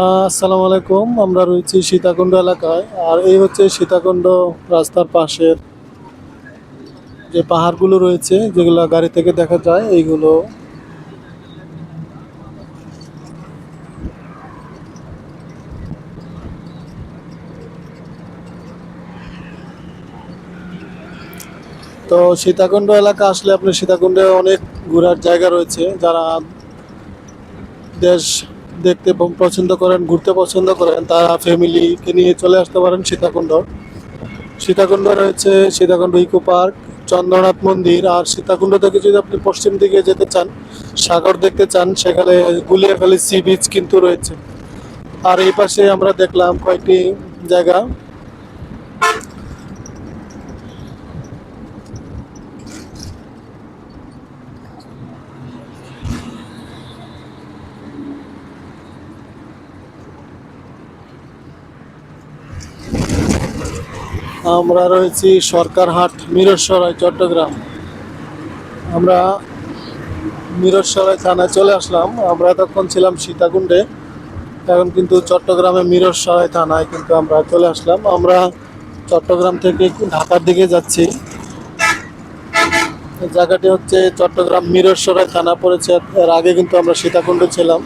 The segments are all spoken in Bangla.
আসসালামু আলাইকুম, আমরা রয়েছি সীতাকুণ্ড এলাকায়, আর এই হচ্ছে সীতাকুণ্ড রাস্তার পাশের যে পাহাড়গুলো রয়েছে, যেগুলো গাড়ি থেকে দেখা যায়, এইগুলো তো সীতাকুণ্ড এলাকা আসলে আপনি সীতাকুণ্ডে অনেক ঘোরার জায়গা রয়েছে, যারা দেশ দেখতে পছন্দ করেন, ঘুরতে পছন্দ করেন, তারা ফ্যামিলিকে নিয়ে চলে আসতে পারেন সীতাকুণ্ড। সীতাকুণ্ড রয়েছে সীতাকুণ্ড ইকো পার্ক, চন্দ্রনাথ মন্দির, আর সীতাকুণ্ড থেকে যদি আপনি পশ্চিম দিকে যেতে চান, সাগর দেখতে চান, সেখানে গুলিয়াখালী সি বিচ কিন্তু রয়েছে। আর এই পাশে আমরা দেখলাম কয়েকটি জায়গা। আমরা রয়েছি সরকারহাট মিরসরাই, চট্টগ্রাম। আমরা মিরসরাই থানায় চলে আসলাম। আমরা এতক্ষণ ছিলাম সীতাকুণ্ডে, এখন কিন্তু চট্টগ্রামে মিরসরাই থানায় কিন্তু আমরা চলে আসলাম। আমরা চট্টগ্রাম থেকে ঢাকার দিকে যাচ্ছি। জায়গাটি হচ্ছে চট্টগ্রাম মিরসরাই থানা পড়েছে। এর আগে কিন্তু আমরা সীতাকুণ্ডে ছিলাম।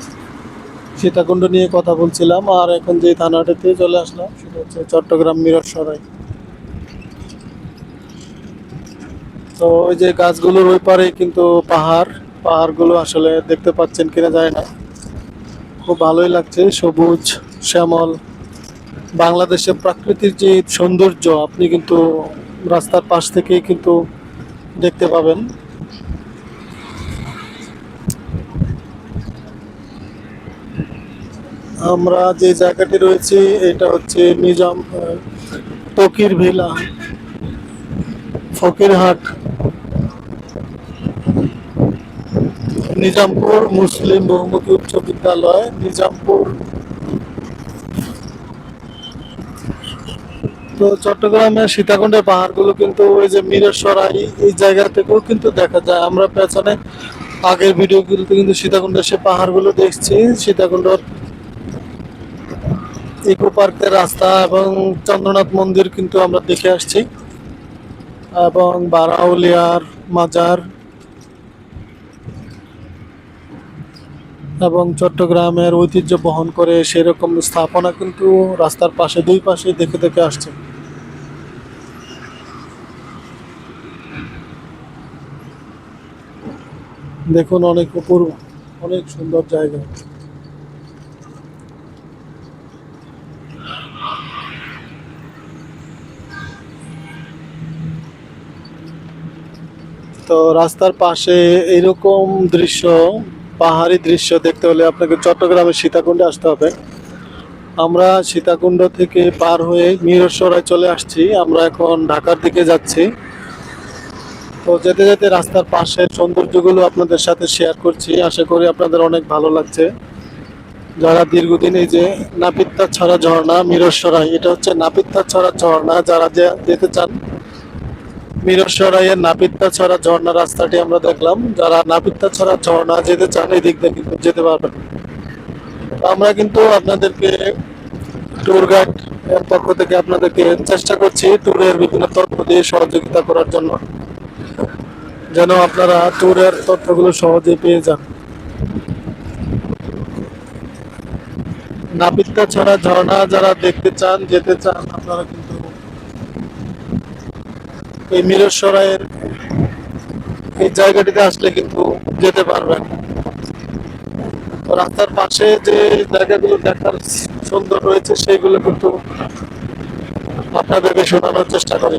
সীতাকুণ্ড নিয়ে কথা বলছিলাম আর এখন যে থানাটিতে চলে আসলাম, সেটা হচ্ছে চট্টগ্রাম মিরসরাই। তো ওই যে গাছগুলোর ওই পারে কিন্তু পাহাড়। পাহাড়গুলো আসলে দেখতে পাচ্ছেন কিনা যায় না। খুব ভালোই লাগছে, সবুজ, শ্যামল। বাংলাদেশের প্রাকৃতিক যে সৌন্দর্য, আপনি কিন্তু রাস্তার পাশ থেকেই কিন্তু দেখতে পাবেন। আমরা যে জায়গাটি রয়েছি, এটা হচ্ছে নিজাম ফকির ভিলা। ফকিরহাট নিজামপুর মুসলিম বহুমুখী উচ্চ বিদ্যালয়, নিজামপুর। তো চট্টগ্রামের সীতাকুণ্ডের পাহাড়গুলো কিন্তু ওই যে মিরসরাই এই জায়গা থেকেও কিন্তু দেখা যায়। আমরা পেছনে আগের ভিডিওগুলোতে কিন্তু সীতাকুণ্ডের সে পাহাড়গুলো দেখছি। সীতাকুণ্ডর ইকো পার্কের রাস্তা এবং চন্দ্রনাথ মন্দির কিন্তু আমরা দেখে আসছি। এবং বারাউলিয়ার মাজার এবং চট্টগ্রামের ঐতিহ্য বহন করে সেরকম স্থাপনা কিন্তু রাস্তার পাশে, দুই পাশে দেখে দেখে আসছে। দেখুন অনেক অপূর্ব, অনেক সুন্দর জায়গা। তো রাস্তার পাশে এরকম দৃশ্য, পাহাড়ি দৃশ্য দেখতে হলে আপনাকে চট্টগ্রামের সীতাকুণ্ডে আসতে হবে। আমরা সীতাকুণ্ড থেকে পার হয়ে মিরসরায় চলে আসছি। আমরা এখন ঢাকার দিকে যাচ্ছি। তো যেতে যেতে রাস্তার পাশের সৌন্দর্যগুলো আপনাদের সাথে শেয়ার করছি। আশা করি আপনাদের অনেক ভালো লাগছে। যারা দীর্ঘদিন এই যে নাপিত্তা ছড়া ঝর্ণা মিরসরাই এটা হচ্ছে নাপিত্তা ছড়া ঝর্ণা। যারা যেতে চান মিরসরাইয়ের নাপিত্তা ছড়া ঝর্ণা রাস্তাটি আমরা দেখলাম। যারা নাপিত্তা ছড়া ঝর্ণা যেতে চান, এই দিক দিয়ে কিন্তু যেতে পারবেন। আমরা কিন্তু আপনাদেরকে ট্যুর গাইড এর পক্ষ থেকে আপনাদেরকে চেষ্টা করছি ট্যুরের বিভিন্ন তথ্য দিয়ে সহযোগিতা করার জন্য। যেন আপনারা ট্যুরের তথ্যগুলো সহজে পেয়ে যান। নাপিত্তা ছড়া ঝর্ণা যারা দেখতে চান, যেতে চান, আপনারা কিন্তু এই মিরসরাইয়ের এই জায়গাটিতে আসলে কিন্তু যেতে পারবেন। রাস্তার পাশে যে জায়গাগুলো দেখার সুন্দর রয়েছে, সেইগুলো কিন্তু আপনাদেরকে শোনানোর চেষ্টা করি।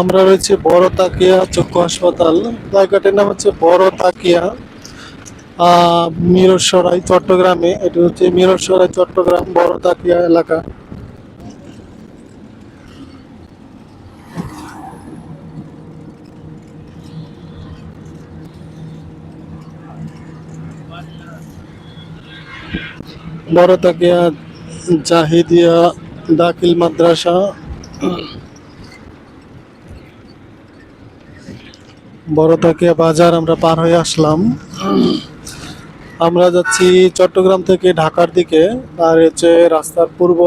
আমরা রয়েছে বড় তাকিয়া চক্ষু হাসপাতাল। জায়গাটির নাম হচ্ছে বড় তাকিয়া মিরসরাই, চট্টগ্রামে। এটি হচ্ছে মিরসরাই, চট্টগ্রাম বড় তাকিয়া এলাকা। বড় তাকিয়া জাহিদিয়া দাখিল মাদ্রাসা। বড় তাকিয়া বাজার আমরা পার হয়ে আসলাম। আমরা যাচ্ছি চট্টগ্রাম থেকে ঢাকার দিকে, আর হচ্ছে রাস্তার পূর্ব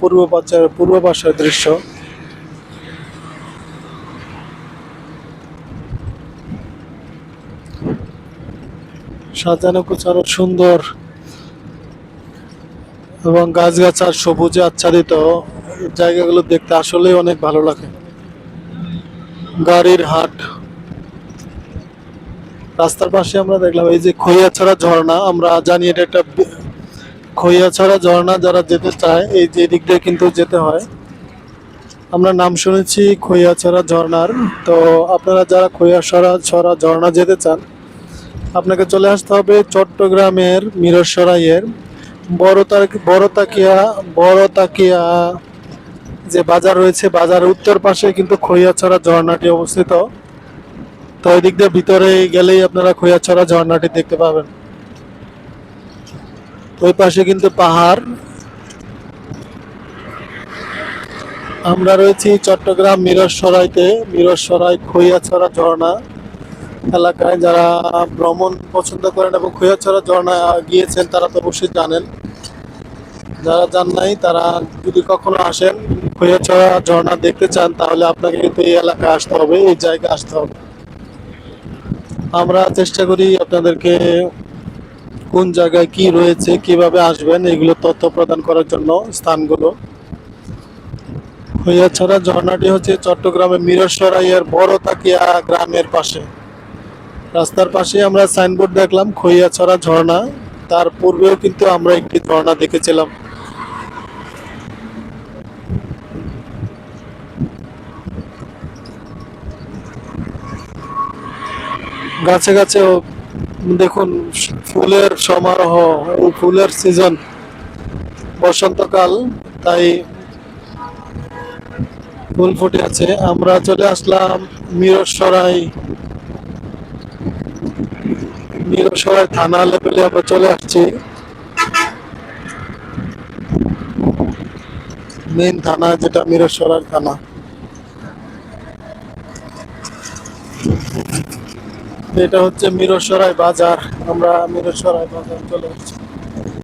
পূর্ব পাশের পূর্ব পাশের দৃশ্য। সাজানো কুচানো সুন্দর এবং গাছগাছার সবুজে আচ্ছাদিত জায়গাগুলো দেখতে আসলেই অনেক ভালো লাগে। গাড়ির হাট। রাস্তার পাশে আমরা দেখলাম, এই যে খইয়াছড়া ঝর্ণা, আমরা জানি এটা একটা খইয়াছড়া ঝর্ণা যারা যেতে চায়, এই যে দিক দিয়ে কিন্তু যেতে হয়। আমরা নাম শুনেছি খইয়াছড়া ঝর্ণার। তো আপনারা যারা খইয়াছড়া ছড়া ঝর্ণা যেতে চান, আপনাকে চলে আসতে হবে চট্টগ্রামের মিরসরাইয়ের বড় তাক বড় তাকিয়া বড় তাকিয়া যে বাজার রয়েছে বাজার উত্তর পাশে কিন্তু খইয়াছড়া ঝর্ণাটি অবস্থিত। তো ওই দিক দিয়ে ভিতরে গেলেই আপনারা খৈয়াছড়া ঝর্ণাটি দেখতে পাবেন। ওই পাশে কিন্তু পাহাড়। আমরা রয়েছি চট্টগ্রাম মিরসরাইতে। মিরসরাই খৈয়াছড়া ঝর্ণা এলাকায় যারা ভ্রমণ পছন্দ করেন এবং খৈয়াছড়া ঝর্ণা গিয়েছেন, তারা তো অবশ্যই জানেন। যারা যান নাই, তারা যদি কখনো আসেন খৈয়াছড়া ঝর্ণা দেখতে চান, তাহলে আপনাকে কিন্তু এই এলাকায় আসতে হবে, এই জায়গায় আসতে হবে। আমরা চেষ্টা করি আপনাদেরকে কোন জায়গায় কি রয়েছে, কীভাবে আসবেন, এগুলো তথ্য প্রদান করার জন্য স্থানগুলো। হইয়াছড়া ঝর্ণাটি হচ্ছে চট্টগ্রামের মিরসরাইয়ের বড় তাকিয়া গ্রামের পাশে। রাস্তার পাশে আমরা সাইনবোর্ড দেখলাম খইয়াছড়া ঝর্ণা। তার পূর্বেও কিন্তু আমরা একটি ঝর্ণা দেখেছিলাম। গাছে গাছে দেখুন, ফুলের সমারোহ ফুলের সিজন বসন্তকাল, তাই ফুল ফুটে আছে। আমরা চলে আসলাম মিরসরাই। মিরসরাই থানা লেভেলে আমরা চলে আসছি। মেন থানা যেটা মিরসরাই থানা। এটা হচ্ছে মিরসরাই বাজার। আমরা মিরসরাই বাজার চলে আসছি